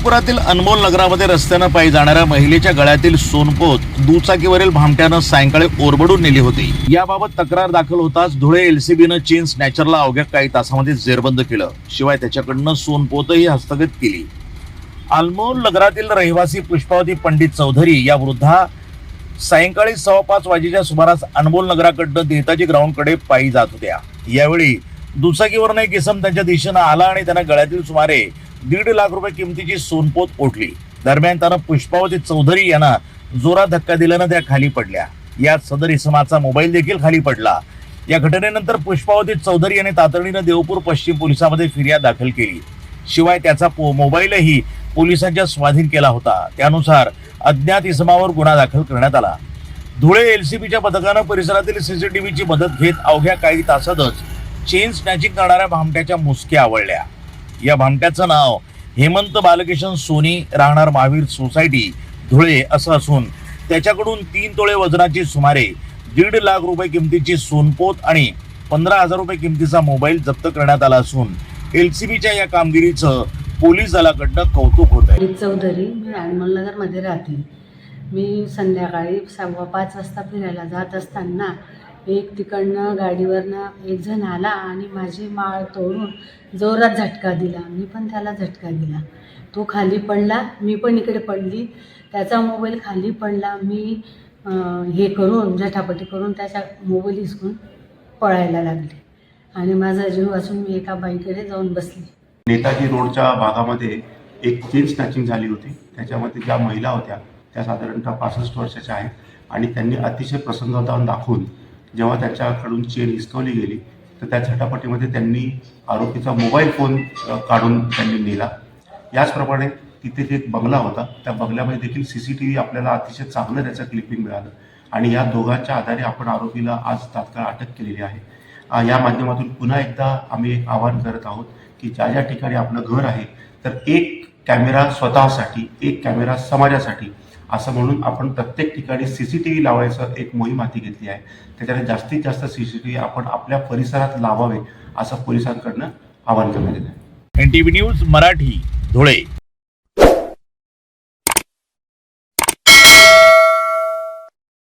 देवपुरातील अनमोल नगरामध्ये रस्त्यानं पायी जाणाऱ्या महिलेच्या गळ्यातील सोनपोत दुचाकीवरील भामट्यानं सायंकाळी ओरबडून नेली होती. याबाबत तक्रार दाखल होताच धुळे एलसीबीनं चेन स्नॅचरला अवघ्या काही तासामध्ये जेरबंद केलं. शिवाय त्याच्याकडनं सोनपोतही हस्तगत केली. अनमोल नगरातील रहिवासी पुष्पावती पंडित चौधरी या वृद्धा सायंकाळी सव्वा पाच वाजेच्या सुमारास अनमोल नगराकडनं नेताजी ग्राउंडकडे पायी जात होत्या. यावेळी दुचाकीवरून एक इसम त्यांच्या दिशेनं आला आणि त्यांना गळ्यातील सुमारे दीड लाख रुपये किमतीची सोनपोत ओढली दरम्यान त्यानं पुष्पावती चौधरी यांना जोरात धक्का दिल्यानं त्या खाली पडल्या. यात सदर इसमाचा मोबाईल देखील खाली पडला. या घटनेनंतर पुष्पावती चौधरी यांनी तातडीनं देवपूर पश्चिम पोलिसांमध्ये फिर्याद दाखल केली. शिवाय त्याचा पो- मोबाईलही पोलिसांच्या स्वाधीन केला होता. त्यानुसार अज्ञात इसमावर गुन्हा दाखल करण्यात आला. धुळे एलसीबीच्या पथकानं परिसरातील सीसीटीव्हीची मदत घेत अवघ्या काही तासातच चेन स्नॅचिंग करणाऱ्या भामट्याच्या मुसक्या आवळल्या. या भामट्याचं नाव हेमंत बालकिशन सोनी राहणार महावीर सोसायटी धुळे असं असून त्याच्याकडून तीन तोळे वजनाची सुमारे दीड लाख रुपये किमतीची सोनपोत आणि पंधरा हजार रुपये किमतीचा मोबाईल जप्त करण्यात आला असून एलसीबीच्या या कामगिरीचं पोलीस दलाकडनं कौतुक होत आहे चौधरी मी अनमोलनगरमध्ये राहते. मी संध्याकाळी सव्वा पाच वाजता फिरायला जात असताना एक तिकडनं गाडीवरनं एक जण आला आणि माझी माळ तोडून जोरात झटका दिला. मी पण त्याला झटका दिला. तो खाली पडला. मी पण इकडे पडली. त्याचा मोबाईल खाली पडला. मी हे करून झटापटी करून त्याच्या मोबाईल हिसकून पळायला लागले. आणि माझा जीव असून मी एका बाईकडे जाऊन बसली. नेताजी रोडच्या भागामध्ये एक चेन स्नॅचिंग झाली होती. त्याच्यामध्ये ज्या महिला होत्या त्या साधारणतः पासष्ट वर्षाच्या आहेत. आणि त्यांनी अतिशय प्रसंगावधान दाखवून जेव्हा त्याच्याकडून चेन हिसकवली गेली तर त्या झटापटीमध्ये त्यांनी आरोपीचा मोबाईल फोन काढून त्यांनी नेला. याचप्रमाणे तिथे एक बंगला होता. त्या बंगल्यामध्ये देखील सी सी टी व्ही आपल्याला अतिशय चांगलं त्याचं क्लिपिंग मिळालं. आणि या दोघांच्या आधारे आपण आरोपीला आज तात्काळ अटक केलेली आहे. या माध्यमातून पुन्हा एकदा आम्ही एक आवाहन करत आहोत की ज्या ज्या ठिकाणी आपलं घर आहे तर एक कॅमेरा स्वतःसाठी एक कॅमेरा समाजासाठी असं म्हणून आपण प्रत्येक ठिकाणी सी सी टी व्ही लावायचं एक मोहीम हाती घेतली आहे. त्याच्याने जास्तीत जास्त सी सी टी व्ही आपण आपल्या परिसरात लावावे असं पोलिसांकडनं आवाहन करण्यात आहे. N T V news Marathi Dhule.